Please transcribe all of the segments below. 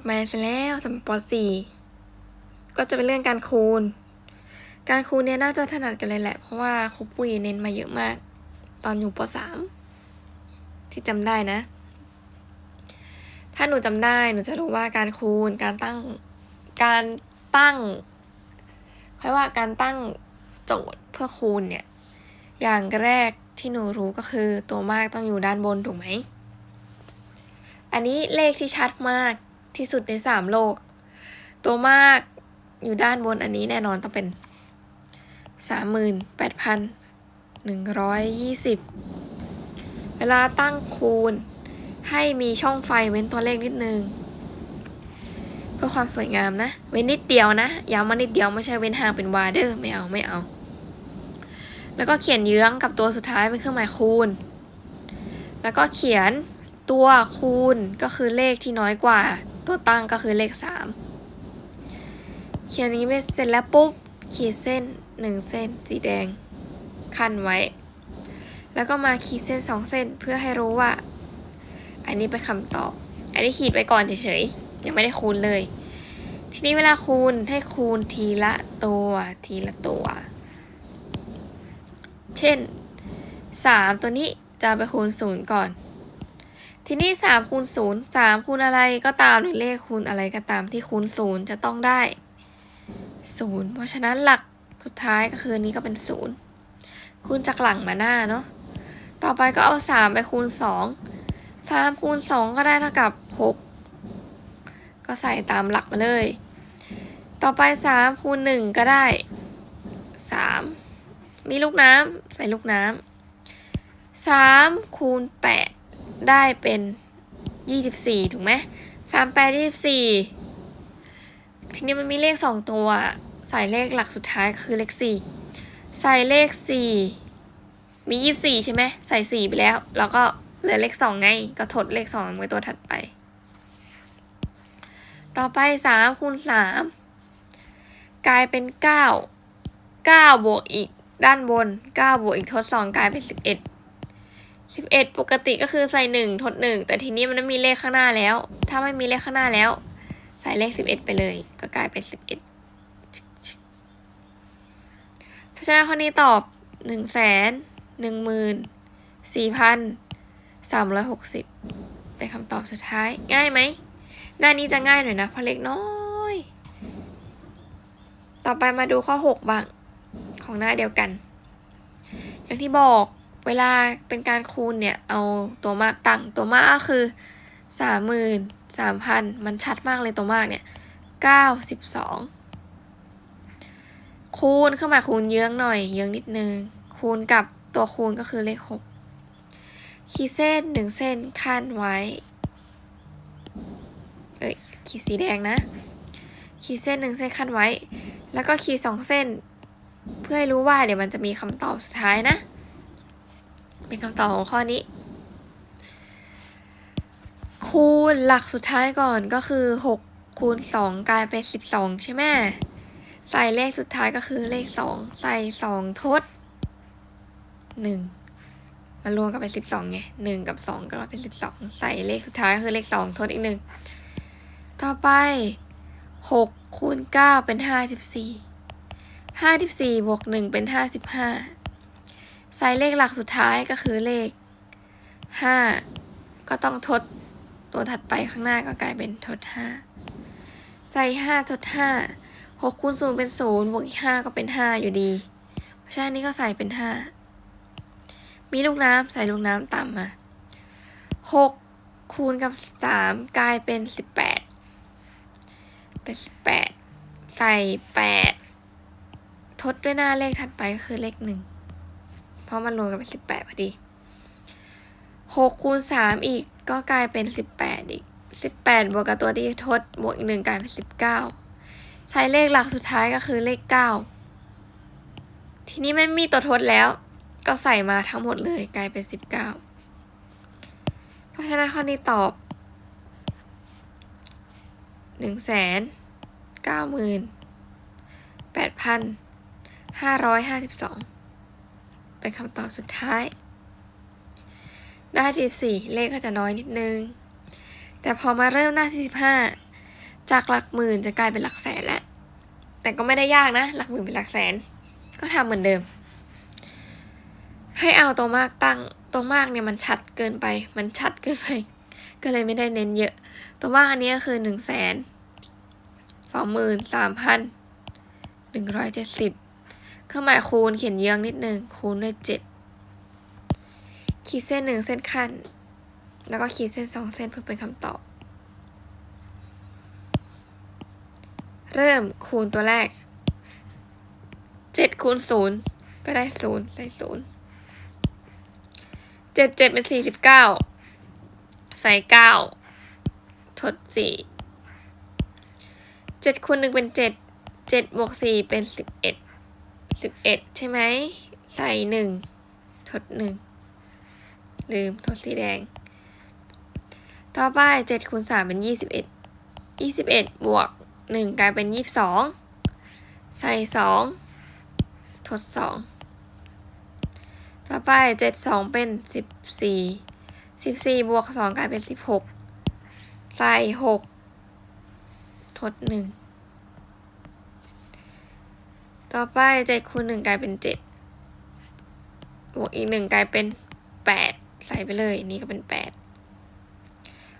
ขึ้นบทใหม่เสร็จแล้วสำหรับป .4 ก็จะเป็นเรื่องการคูณ การคูณเนี่ยน่าจะถนัดกันเลยแหละ เพราะว่าครูปุ้ยเน้นมาเยอะมาก ตอนอยู่ป .3 ที่จำได้นะ ถ้าหนูจำได้หนูจะรู้ว่าการคูณการตั้งการตั้งเพราะว่าการตั้งโจทย์เพื่อคูณเนี่ย อย่างแรกที่หนูรู้ก็คือตัวมากต้องอยู่ด้านบนถูกไหม อันนี้เลขที่ชัดมาก ที่สุดในสามโลก ตัวมากอยู่ด้านบนอันนี้แน่นอนต้องเป็นสามหมื่นแปดพันหนึ่งร้อยยี่สิบเวลาตั้งคูณ ให้มีช่องไฟเว้นตัวเลขนิดนึง เพื่อความสวยงามนะ เว้นนิดเดียวนะย้ำมานิดเดียวไม่ใช่เว้นห่างเป็นวาเดอร์ไม่เอาไม่เอา แล้วก็เขียนเยื้องกับตัวสุดท้ายเป็นเครื่องหมายคูณ แล้วก็เขียนตัวคูณก็คือเลขที่น้อยกว่า ตัวตั้งก็คือเลขสามเขียนอย่างนี้ไปเสร็จแล้วปุ๊บขีดเส้นหนึ่งเส้น สีแดง ขั้นไว้ แล้วก็มาขีดเส้นสองเส้นเพื่อให้รู้ว่า อันนี้เป็นคำตอบ อันนี้ขีดไปก่อนเฉยๆ ยังไม่ได้คูณเลย ทีนี้เวลาคูณให้คูณทีละตัวทีละตัว เช่น 3 ตัวนี้จะไปคูณ 0 ก่อน ทีนี้3คูณ0 3คูณอะไรก็ตามหรือเลขคูณอะไรก็ตามที่คูณ0จะต้องได้ 0 เพราะฉะนั้นหลักสุดท้ายก็คือนี้ก็เป็น 0 คูณจากหลังมาหน้าเนาะต่อไปก็เอา 3 ไปคูณ 2 3 คูณ 2 ก็ได้เท่ากับ 6 ก็ใส่ตามหลักมาเลย ต่อไป 3 คูณ 1 ก็ได้ 3 มีลูกน้ำใส่ลูกน้ำสามคูณแปด ได้เป็นยี่สิบสี่ถูกไหมสามแปดยี่สิบสี่ทีนี้มันมีเลขสองตัว ใส่เลขหลักสุดท้ายคือเลขสี่ใส่เลขสี่มียี่สิบสี่ใช่ไหมใส่สี่ไปแล้ว แล้วก็เหลือเลขสองไง ก็ทดเลขสองไว้ตัวถัดไป ต่อไปสามคูณสามกลายเป็นเก้าเก้าบวกอีกด้านบน9บวกอีกทด2กลายเป็น11 11 ปกติก็คือใส่ 1 ทด 1 แต่ทีนี้มันไม่มีเลขข้างหน้าแล้ว ถ้าไม่มีเลขข้างหน้าแล้ว ใส่เลข 11 ไปเลย ก็กลายเป็น 11 เพราะฉะนั้นข้อนี้ตอบ 1 1 4 360 เป็นคำตอบสุดท้าย ง่ายไหม หน้านี้จะง่ายหน่อยนะ เพราะเล็กน้อย ต่อไปมาดูข้อ 6บ้างของหน้าเดียวกัน อย่างที่บอก วลาเป็นการคูณเนี่ย เอาตัวมากตั้งตัวมากก็คือสามหมื่นสามพันมันชัดมากเลยตัวมากเนี่ยเก้าสิบสองคูณเข้ามาคูณเยื้องหน่อยเยื้องนิดนึง คูณกับตัวคูณก็คือเลขหกขีดเส้นหนึ่งเส้นขั้นไว้ เอ้ยขีดสีแดงนะ ขีดเส้นหนึ่งเส้นขั้นไว้ แล้วก็ขีดสองเส้น เพื่อให้รู้ว่าเดี๋ยวมันจะมีคำตอบสุดท้ายนะ เป็นคำตอบของข้อนี้ คูณหลักสุดท้ายก่อนก็คือ 6 คูณ 2 กลายเป็น 12 ใช่ไหมใส่เลขสุดท้ายก็คือเลข 2 ใส่ 2 ทด 1มันรวมกันเป็น12ไง1กับ 2 ก็เป็น 12 ใส่เลขสุดท้ายก็คือเลข 2 ทดอีก 1 ต่อไป 6 คูณ 9 เป็น 54ห้าสิบสี่บวกหนึ่งเป็นห้าสิบห้า ใส่เลขหลักสุดท้ายก็คือเลขห้าก็ต้องทดตัวถัดไปข้างหน้าก็กลายเป็นทดห้าใส่ห้าทดห้าหกคูณศูนย์เป็นศูนย์บวกอีกห้าก็เป็นห้าอยู่ดี เพราะฉะนั้นนี้ก็ใส่เป็นห้ามีลูกน้ำใส่ลูกน้ำตามมาหกคูณกับสามกลายเป็นสิบแปดเป็นสิบแปดใส่แปดทดด้วยหน้าเลขถัดไปก็คือเลขหนึ่ง เพราะมันรวมกันเป็นสิบแปดพอดีหกคูณสามอีกก็กลายเป็นสิบแปดอีกสิบแปดบวกกับตัวที่ทดบวกอีกหนึ่งกลายเป็นสิบเก้าใช้เลขหลักสุดท้ายก็คือเลขเก้าทีนี้ไม่มีตัวทดแล้ว ก็ใส่มาทั้งหมดเลยกลายเป็นสิบเก้าเพราะฉะนั้นข้อนี้ตอบหนึ่งแสนเก้าหมื่นแปดพันห้าร้อยห้าสิบสอง เป็นคำตอบสุดท้าย ได้สิบี่เลขก็จะน้อยนิดนึง แต่พอมาเริ่มหน้าสี่สิบห้าจากหลักหมื่นจะกลายเป็นหลักแสนแล้ว แต่ก็ไม่ได้ยากนะ หลักหมื่นเป็นหลักแสน ก็ทำเหมือนเดิม ให้เอาตัวมากตั้ง ตัวมากเนี่ยมันชัดเกินไป มันชัดเกินไป ก็เลยไม่ได้เน้นเยอะ ตัวมากอันนี้ก็คือหนึ่งแสนสองหมื่นสามพันหนึ่งร้อยเจ็ดสิบ เครื่องหมายคูณเขียนเยื้องนิดนึงคูณด้วยเจ็ดขีดเส้นหนึ่งเส้นขั้น แล้วก็ขีดเส้นสองเส้นเพื่อเป็นคำตอบ เริ่มคูณตัวแรกเจ็ดคูณศูนย์ก็ได้ศูนย์ใส่ศูนย์เจ็ดเจ็ดเป็นสี่สิบเก้าใส่เก้าทดสี่เจ็ดคูณหนึ่งเป็นเจ็ดเจ็ดบวกสี่เป็นสิบเอ็ด สิบเอ็ดใช่ไหม ใส่หนึ่งทดหนึ่งลืมทดสีแดง ต่อไปเจ็ดคูณสามเป็นยี่สิบเอ็ดยี่สิบเอ็ดบวกหนึ่งกลายเป็นยี่สิบสองใส่สองทดสองต่อไปเจ็ดสองเป็นสิบสี่สิบสี่บวกสองกลายเป็นสิบหกใส่หกทดหนึ่ง ต่อไปเจ็ดคูณหนึ่งกลายเป็นเจ็ดบวกอีกหนึ่งกลายเป็นแปดใส่ไปเลย นี่ก็เป็นแปด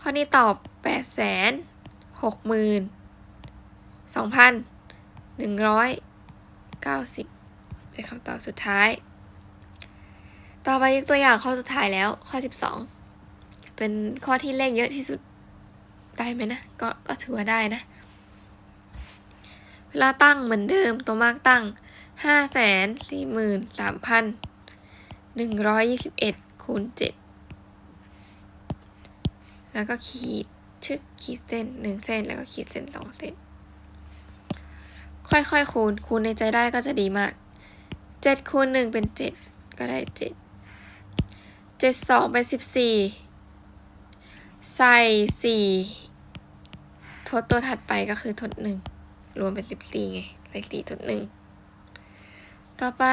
ข้อนี้ตอบแปดแสนหกหมื่นสองพันหนึ่งร้อยเก้าสิบเป็นคำตอบสุดท้าย ต่อไปยกตัวอย่างข้อสุดท้ายแล้ว ข้อสิบสองเป็นข้อที่เลขเยอะที่สุดได้ไหมนะ ก็ก็ถือว่าได้นะ เวลาตั้งเหมือนเดิมตัวมากตั้งห้าแสนสี่หมื่นสามพันหนึ่งร้อยยี่สิบเอ็ดคูณเจ็ดแล้วก็ขีดชึกขีดเส้นหนึ่งเส้นแล้วก็ขีดเส้นสองเส้น ค่อยๆคูณคูณในใจได้ก็จะดีมากเจ็ดคูณหนึ่งเป็นเจ็ดก็ได้เจ็ดเจ็ดสองเป็นสิบสี่ใส่สี่ทดตัวถัดไปก็คือทดหนึ่ง รวมเป็นสิบสี่ไงใส่สี่ทดหนึ่งต่อไป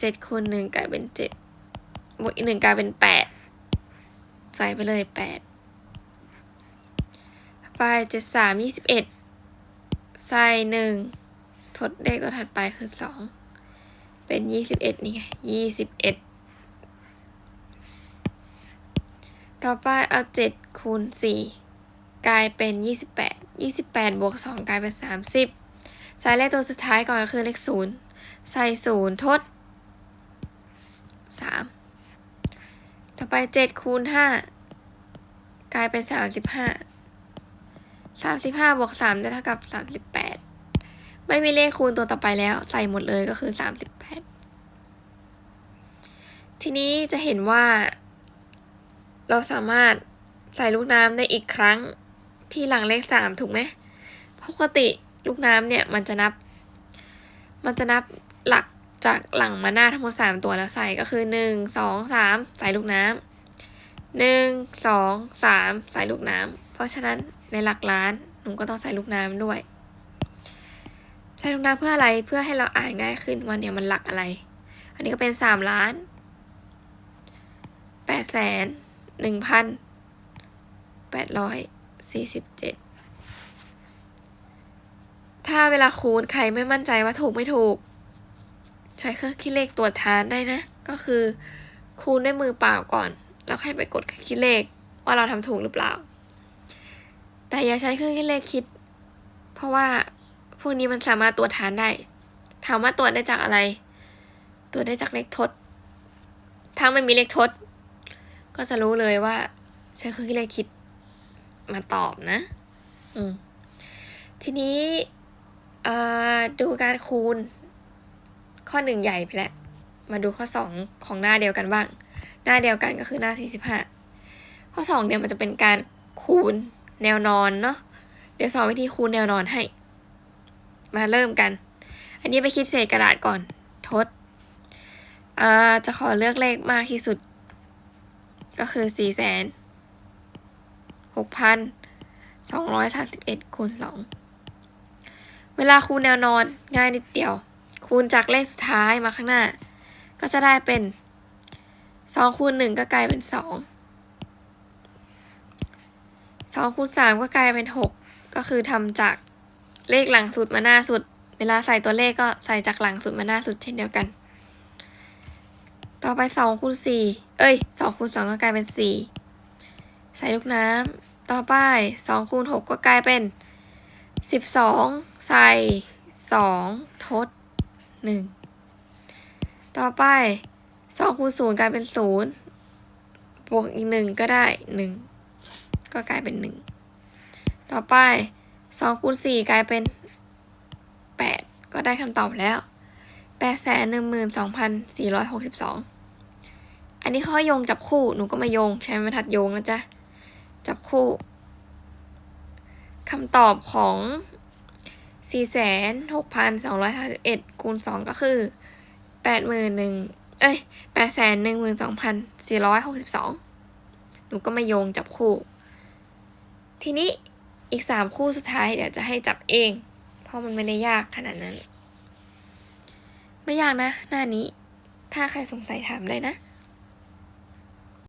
เจ็ดคูณหนึ่งกลายเป็นเจ็ดบวกอีกหนึ่งกลายเป็นแปดใส่ไปเลยแปดต่อไปเจ็ดสามยี่สิบเอ็ดใส่หนึ่งทดเลขตัวถัดไปคือสองเป็นยี่สิบเอ็ดนี่ไงยี่สิบเอ็ดต่อไปเอาเจ็ดคูณสี่กลายเป็นยี่สิบแปดยี่สิบแปดบวกสองกลายเป็นสามสิบ ใส่เลขตัวสุดท้ายก่อนก็คือเลขศูนย์ใส่ศูนย์ทดสามต่อไปเจ็ดคูณห้ากลายเป็นสามสิบห้าสามสิบห้าบวกสามได้เท่ากับสามสิบแปดไม่มีเลขคูณตัวต่อไปแล้ว ใส่หมดเลยก็คือสามสิบแปดทีนี้จะเห็นว่า เราสามารถใส่ลูกน้ำได้อีกครั้งที่หลังเลขสามถูกไหมปกติ ลูกน้ำเนี่ยมันจะนับ มันจะนับหลักจากหลังมาหน้าทั้งหมดสามตัวแล้วใส่ก็คือหนึ่งสองสามใส่ลูกน้ำหนึ่งสองสามใส่ลูกน้ำเพราะฉะนั้นในหลักล้านหนูก็ต้องใส่ลูกน้ำด้วย ใส่ลูกน้ำเพื่ออะไรเพื่อให้เราอ่านง่ายขึ้นว่าเนี่ยมันหลักอะไร อันนี้ก็เป็นสามล้านแปดแสนหนึ่งพันแปดร้อยสี่สิบเจ็ด ถ้าเวลาคูณใครไม่มั่นใจว่าถูกไม่ถูก ใช้เครื่องคิดเลขตรวจทานได้นะ ก็คือ คูณด้วยมือเปล่าก่อน แล้วค่อยไปกดคิดเลขว่าเราทำถูกหรือเปล่า แต่อย่าใช้เครื่องคิดเลขคิด เพราะว่าพวกนี้มันสามารถตรวจทานได้ถามว่าตรวจได้จากอะไร ตรวจได้จากเลขทด ถ้าไม่มีเลขทด ก็จะรู้เลยว่า ใช้เครื่องคิดเลขคิดมาตอบนะ อืมทีนี้ ดูการคูณ ข้อหนึ่งใหญ่ไปแล้ว มาดูข้อสองของหน้าเดียวกันบ้าง หน้าเดียวกันก็คือหน้าสี่สิบห้าข้อสองเนี่ยมันจะเป็นการคูณแนวนอนเนาะ เดี๋ยวสอนวิธีคูณแนวนอนให้ มาเริ่มกัน อันนี้ไปคิดเศษกระดาษก่อน ทด จะขอเลือกเลขมากที่สุด ก็คือสี่แสนหกพันสองร้อยสามสิบเอ็ดคูณสอง เวลาคูณแนวนอนง่ายนิดเดียว คูณจากเลขสุดท้ายมาข้างหน้า ก็จะได้เป็นสองคูณหนึ่งก็กลายเป็นสองสองคูณสามก็กลายเป็นหกก็คือทำจากเลขหลังสุดมาหน้าสุด เวลาใส่ตัวเลขก็ใส่จากหลังสุดมาหน้าสุดเช่นเดียวกัน ต่อไปสองคูณสี่เอ้ยสองคูณสองก็กลายเป็นสี่ใส่ลูกน้ำต่อไปสองคูณหกก็กลายเป็น สิบสองใส่สองทดหนึ่งต่อไปสองคูณศูนย์กลายเป็นศูนย์บวกอีกหนึ่งก็ได้หนึ่งก็กลายเป็นหนึ่งต่อไปสองคูณสี่กลายเป็นแปดก็ได้คำตอบแล้วแปดแสนหนึ่งหมื่นสองพันสี่ร้อยหกสิบสองอันนี้ข้อโยงจับคู่หนูก็มาโยงใช้บรรทัดโยงนะจ๊ะจับคู่ คำตอบของ 4,6,251คูณ2ก็คือ 81,000เอ้ย812,462 หนูก็มาโยงจับคู่ ทีนี้อีก 3 คู่สุดท้ายเดี๋ยวจะให้จับเอง เพราะมันไม่ได้ยากขนาดนั้น ไม่ยากนะ หน้านี้ ถ้าใครสงสัยถามได้นะ